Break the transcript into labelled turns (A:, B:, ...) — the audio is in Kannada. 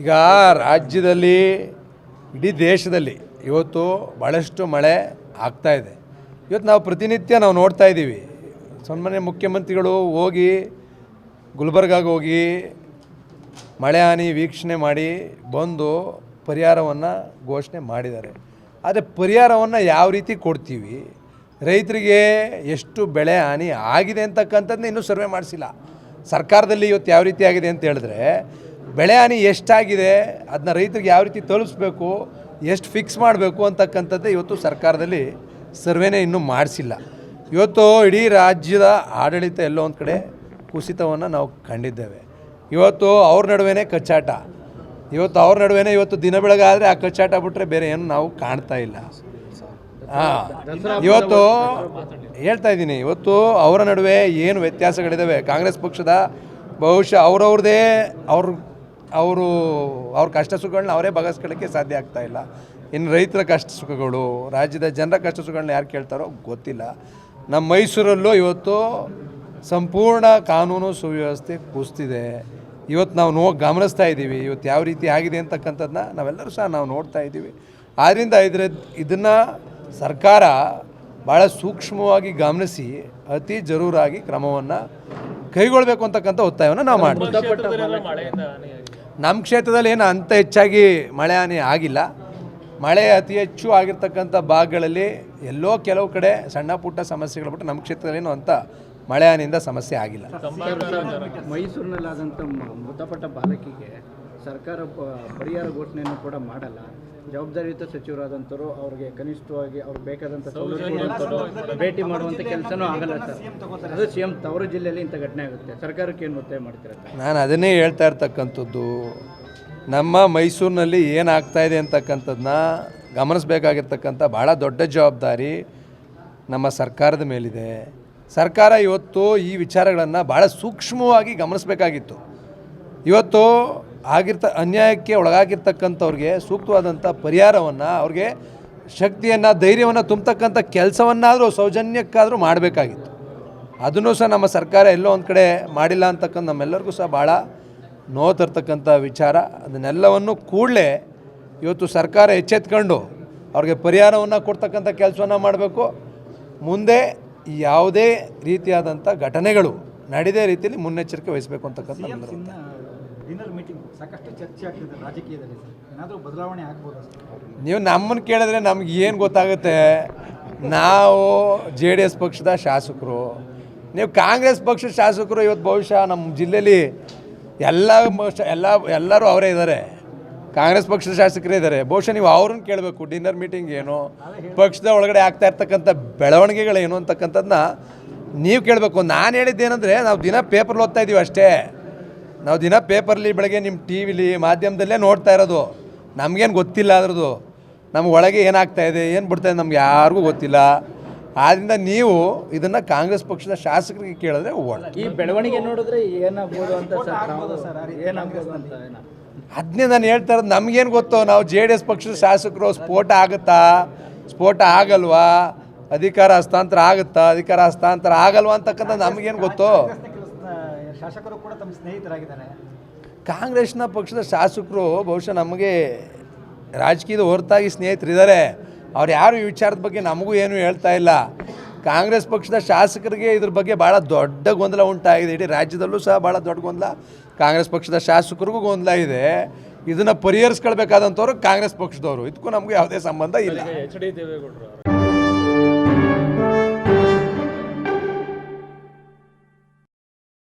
A: ಈಗ ರಾಜ್ಯದಲ್ಲಿ, ಇಡೀ ದೇಶದಲ್ಲಿ ಇವತ್ತು ಭಾಳಷ್ಟು ಮಳೆ ಆಗ್ತಾ ಇದೆ. ಇವತ್ತು ನಾವು ಪ್ರತಿನಿತ್ಯ ನಾವು ನೋಡ್ತಾ ಇದ್ದೀವಿ. ಸನ್ಮಾನ್ಯ ಮುಖ್ಯಮಂತ್ರಿಗಳು ಹೋಗಿ, ಗುಲ್ಬರ್ಗಾಗೆ ಹೋಗಿ ಮಳೆ ಹಾನಿ ವೀಕ್ಷಣೆ ಮಾಡಿ ಬಂದು ಪರಿಹಾರವನ್ನು ಘೋಷಣೆ ಮಾಡಿದ್ದಾರೆ. ಆದರೆ ಪರಿಹಾರವನ್ನು ಯಾವ ರೀತಿ ಕೊಡ್ತೀವಿ? ರೈತರಿಗೆ ಎಷ್ಟು ಬೆಳೆ ಹಾನಿ ಆಗಿದೆ ಅಂತಕ್ಕಂಥದ್ದನ್ನ ಇನ್ನೂ ಸರ್ವೆ ಮಾಡಿಸಿಲ್ಲ. ಸರ್ಕಾರದಲ್ಲಿ ಇವತ್ತು ಯಾವ ರೀತಿ ಆಗಿದೆ ಅಂತ ಹೇಳಿದ್ರೆ ಬೆಳೆ ಹಾನಿ ಎಷ್ಟಾಗಿದೆ ಅದನ್ನ ರೈತರಿಗೆ ಯಾವ ರೀತಿ ತಲುಪಿಸ್ಬೇಕು ಎಷ್ಟು ಫಿಕ್ಸ್ ಮಾಡಬೇಕು ಅಂತಕ್ಕಂಥದ್ದೇ ಇವತ್ತು ಸರ್ಕಾರದಲ್ಲಿ ಸರ್ವೇನೇ ಇನ್ನೂ ಮಾಡಿಸಿಲ್ಲ. ಇವತ್ತು ಇಡೀ ರಾಜ್ಯದ ಆಡಳಿತ ಎಲ್ಲೋ ಒಂದು ಕಡೆ ಕುಸಿತವನ್ನು ನಾವು ಕಂಡಿದ್ದೇವೆ. ಇವತ್ತು ಅವ್ರ ನಡುವೆನೇ ಕಚ್ಚಾಟ. ಇವತ್ತು ಅವ್ರ ನಡುವೆನೇ ಇವತ್ತು ದಿನ ಬೆಳಗಾದರೆ ಆ ಕಚ್ಚಾಟ ಬಿಟ್ಟರೆ ಬೇರೆ ಏನು ನಾವು ಕಾಣ್ತಾ ಇಲ್ಲ. ಹಾಂ, ಇವತ್ತು ಹೇಳ್ತಾ ಇದ್ದೀನಿ, ಇವತ್ತು ಅವರ ನಡುವೆ ಏನು ವ್ಯತ್ಯಾಸಗಳಿದ್ದಾವೆ ಕಾಂಗ್ರೆಸ್ ಪಕ್ಷದ ಬಹುಶಃ ಅವರವ್ರದೇ ಅವ್ರ ಅವರು ಅವ್ರ ಕಷ್ಟ ಸುಖಗಳನ್ನ ಅವರೇ ಬಗೆಸ್ಕೊಳ್ಳೋಕ್ಕೆ ಸಾಧ್ಯ ಆಗ್ತಾ ಇಲ್ಲ. ಇನ್ನು ರೈತರ ಕಷ್ಟ ಸುಖಗಳು ರಾಜ್ಯದ ಜನರ ಕಷ್ಟ ಸುಖಗಳನ್ನ ಯಾರು ಕೇಳ್ತಾರೋ ಗೊತ್ತಿಲ್ಲ. ನಮ್ಮ ಮೈಸೂರಲ್ಲೂ ಇವತ್ತು ಸಂಪೂರ್ಣ ಕಾನೂನು ಸುವ್ಯವಸ್ಥೆ ಕುಸ್ತಿದೆ ಇವತ್ತು ನಾವು ನೋ ಗಮನಿಸ್ತಾ ಇದ್ದೀವಿ. ಇವತ್ತು ಯಾವ ರೀತಿ ಆಗಿದೆ ಅಂತಕ್ಕಂಥದ್ದನ್ನ ನಾವೆಲ್ಲರೂ ಸಹ ನಾವು ನೋಡ್ತಾ ಇದ್ದೀವಿ. ಆದ್ದರಿಂದ ಇದ್ರ ಇದನ್ನು ಸರ್ಕಾರ ಭಾಳ ಸೂಕ್ಷ್ಮವಾಗಿ ಗಮನಿಸಿ ಅತಿ ಜರೂರಾಗಿ ಕ್ರಮವನ್ನು ಕೈಗೊಳ್ಳಬೇಕು ಅಂತಕ್ಕಂಥ ಒತ್ತಾಯವನ್ನು ನಾವು ಮಾಡ್ತೀವಿ. ನಮ್ಮ ಕ್ಷೇತ್ರದಲ್ಲಿ ಏನು ಅಂಥ ಹೆಚ್ಚಾಗಿ ಮಳೆ ಹಾನಿ ಆಗಿಲ್ಲ. ಮಳೆ ಅತಿ ಹೆಚ್ಚು ಆಗಿರ್ತಕ್ಕಂಥ ಭಾಗಗಳಲ್ಲಿ ಎಲ್ಲೋ ಕೆಲವು ಕಡೆ ಸಣ್ಣ ಪುಟ್ಟ ಸಮಸ್ಯೆಗಳು ಬಿಟ್ಟು ನಮ್ಮ ಕ್ಷೇತ್ರದಲ್ಲಿ ಏನು ಅಂತ ಮಳೆ ಹಾನಿಯಿಂದ ಸಮಸ್ಯೆ ಆಗಿಲ್ಲ.
B: ಮೈಸೂರಿನಲ್ಲಾದಂಥ ಮೃತಪಟ್ಟ ಬಾಲಕಿಗೆ ಸರ್ಕಾರ ಪರಿಹಾರ ಘೋಷಣೆಯನ್ನು ಕೂಡ ಮಾಡಲ್ಲ. ಜವಾಬ್ದಾರಿಯುತ ಸಚಿವರಾದಂಥವ್ರು ಅವ್ರಿಗೆ ಕನಿಷ್ಠವಾಗಿ ಅವ್ರಿಗೆ ಬೇಕಾದಂಥ ಸೌಲಭ್ಯ ಭೇಟಿ ಮಾಡುವಂಥ ಕೆಲಸನೂ ಆಗಲ್ಲ ಸರ್. ಅದು ಸಿ ಎಂ ತವರು ಜಿಲ್ಲೆಯಲ್ಲಿ ಇಂಥ ಘಟನೆ ಆಗುತ್ತೆ. ಸರ್ಕಾರಕ್ಕೆ ಏನು ಒತ್ತಾಯ ಮಾಡ್ತೀರಾ
A: ನಾನು ಅದನ್ನೇ ಹೇಳ್ತಾ ಇರ್ತಕ್ಕಂಥದ್ದು ನಮ್ಮ ಮೈಸೂರಿನಲ್ಲಿ ಏನಾಗ್ತಾ ಇದೆ ಅಂತಕ್ಕಂಥದ್ದನ್ನ ಗಮನಿಸಬೇಕಾಗಿರ್ತಕ್ಕಂಥ ಭಾಳ ದೊಡ್ಡ ಜವಾಬ್ದಾರಿ ನಮ್ಮ ಸರ್ಕಾರದ ಮೇಲಿದೆ. ಸರ್ಕಾರ ಇವತ್ತು ಈ ವಿಚಾರಗಳನ್ನು ಭಾಳ ಸೂಕ್ಷ್ಮವಾಗಿ ಗಮನಿಸಬೇಕಾಗಿತ್ತು. ಇವತ್ತು ಆಗಿರ್ತ ಅನ್ಯಾಯಕ್ಕೆ ಒಳಗಾಗಿರ್ತಕ್ಕಂಥವ್ರಿಗೆ ಸೂಕ್ತವಾದಂಥ ಪರಿಹಾರವನ್ನು ಅವ್ರಿಗೆ ಶಕ್ತಿಯನ್ನು ಧೈರ್ಯವನ್ನು ತುಂಬತಕ್ಕಂಥ ಕೆಲಸವನ್ನಾದರೂ ಸೌಜನ್ಯಕ್ಕಾದರೂ ಮಾಡಬೇಕಾಗಿತ್ತು. ಅದನ್ನು ಸಹ ನಮ್ಮ ಸರ್ಕಾರ ಎಲ್ಲೋ ಒಂದು ಕಡೆ ಮಾಡಿಲ್ಲ ಅಂತಕ್ಕಂಥ ನಮ್ಮೆಲ್ಲರಿಗೂ ಸಹ ಭಾಳ ನೋವು ತರ್ತಕ್ಕಂಥ ವಿಚಾರ. ಅದನ್ನೆಲ್ಲವನ್ನು ಕೂಡಲೇ ಇವತ್ತು ಸರ್ಕಾರ ಎಚ್ಚೆತ್ಕೊಂಡು ಅವ್ರಿಗೆ ಪರಿಹಾರವನ್ನು ಕೊಡ್ತಕ್ಕಂಥ ಕೆಲಸವನ್ನು ಮಾಡಬೇಕು. ಮುಂದೆ ಯಾವುದೇ ರೀತಿಯಾದಂಥ ಘಟನೆಗಳು ನಡೆದೇ ರೀತಿಯಲ್ಲಿ ಮುನ್ನೆಚ್ಚರಿಕೆ ವಹಿಸಬೇಕು ಅಂತಕ್ಕಂಥ.
C: ಡಿನ್ನರ್ ಮೀಟಿಂಗ್ ಸಾಕಷ್ಟು ಚರ್ಚೆ ಆಗ್ತಿದೆ ರಾಜಕೀಯದಲ್ಲಿ ಸರ್. ಏನಾದರೂ ಬದಲಾವಣೆ ಆಗ್ಬೋದು
A: ನೀವು ನಮ್ಮನ್ನು ಕೇಳಿದ್ರೆ ನಮ್ಗೆ ಏನು ಗೊತ್ತಾಗುತ್ತೆ? ನಾವು ಜೆ ಡಿ ಎಸ್ ಪಕ್ಷದ ಶಾಸಕರು. ನೀವು ಕಾಂಗ್ರೆಸ್ ಪಕ್ಷದ ಶಾಸಕರು ಇವತ್ತು ಬಹುಶಃ ನಮ್ಮ ಜಿಲ್ಲೆಯಲ್ಲಿ ಎಲ್ಲ ಎಲ್ಲ ಎಲ್ಲರೂ ಅವರೇ ಇದ್ದಾರೆ ಕಾಂಗ್ರೆಸ್ ಪಕ್ಷದ ಶಾಸಕರೇ ಇದ್ದಾರೆ ಬಹುಶಃ ನೀವು ಅವ್ರನ್ನ ಕೇಳಬೇಕು ಡಿನ್ನರ್ ಮೀಟಿಂಗ್ ಏನು ಪಕ್ಷದ ಒಳಗಡೆ ಆಗ್ತಾ ಇರ್ತಕ್ಕಂಥ ಬೆಳವಣಿಗೆಗಳೇನು ಅಂತಕ್ಕಂಥದ್ದನ್ನ ನೀವು ಕೇಳಬೇಕು. ನಾನು ಹೇಳಿದ್ದೇನೆಂದರೆ ನಾವು ದಿನ ಪೇಪರ್ ಓದ್ತಾ ಇದ್ದೀವಿ ಅಷ್ಟೇ. ನಾವು ದಿನ ಪೇಪರ್ಲಿ ಬೆಳಗ್ಗೆ ನಿಮ್ಮ ಟಿ ವಿಲಿ ಮಾಧ್ಯಮದಲ್ಲೇ ನೋಡ್ತಾ ಇರೋದು. ನಮಗೇನು ಗೊತ್ತಿಲ್ಲ ಅದ್ರದ್ದು. ನಮ್ಗೆ ಒಳಗೆ ಏನಾಗ್ತಾ ಇದೆ ಏನು ಬಿಡ್ತಾ ಇದೆ ನಮ್ಗೆ ಯಾರಿಗೂ ಗೊತ್ತಿಲ್ಲ. ಆದ್ದರಿಂದ ನೀವು ಇದನ್ನು ಕಾಂಗ್ರೆಸ್ ಪಕ್ಷದ ಶಾಸಕರಿಗೆ ಕೇಳಿದ್ರೆ
B: ಈ ಬೆಳವಣಿಗೆ ನೋಡಿದ್ರೆ ಏನಾಗ್ಬೋದು ಅಂತ
A: ಅದನ್ನೇ ನಾನು ಹೇಳ್ತಾ ಇರೋದು ನಮಗೇನು ಗೊತ್ತು ನಾವು ಜೆ ಡಿ ಎಸ್ ಪಕ್ಷದ ಶಾಸಕರು ಸ್ಫೋಟ ಆಗುತ್ತಾ? ಸ್ಫೋಟ ಆಗಲ್ವಾ? ಅಧಿಕಾರ ಹಸ್ತಾಂತರ ಆಗುತ್ತಾ? ಅಧಿಕಾರ ಹಸ್ತಾಂತರ ಆಗಲ್ವಾ ಅಂತಕ್ಕಂಥ ನಮಗೇನು ಗೊತ್ತು?
C: ಶಾಸಕರು ಕೂಡ ತಮ್ಮ ಸ್ನೇಹಿತರಾಗಿದ್ದಾರೆ.
A: ಕಾಂಗ್ರೆಸ್ನ ಪಕ್ಷದ ಶಾಸಕರು ಬಹುಶಃ ನಮಗೆ ರಾಜಕೀಯದ ಹೊರತಾಗಿ ಸ್ನೇಹಿತರಿದ್ದಾರೆ. ಅವ್ರು ಯಾರು ಈ ವಿಚಾರದ ಬಗ್ಗೆ ನಮಗೂ ಏನು ಹೇಳ್ತಾ ಇಲ್ಲ. ಕಾಂಗ್ರೆಸ್ ಪಕ್ಷದ ಶಾಸಕರಿಗೆ ಇದ್ರ ಬಗ್ಗೆ ಭಾಳ ದೊಡ್ಡ ಗೊಂದಲ ಉಂಟಾಗಿದೆ. ಇಡೀ ರಾಜ್ಯದಲ್ಲೂ ಸಹ ಭಾಳ ದೊಡ್ಡ ಗೊಂದಲ. ಕಾಂಗ್ರೆಸ್ ಪಕ್ಷದ ಶಾಸಕರಿಗೂ ಗೊಂದಲ ಇದೆ. ಇದನ್ನು ಪರಿಹರಿಸ್ಕೊಳ್ಬೇಕಾದಂಥವ್ರು ಕಾಂಗ್ರೆಸ್ ಪಕ್ಷದವರು. ಇದಕ್ಕೂ ನಮಗೂ ಯಾವುದೇ ಸಂಬಂಧ ಇಲ್ಲ.
D: ಎಚ್ ಡಿ ದೇವೇಗೌಡರು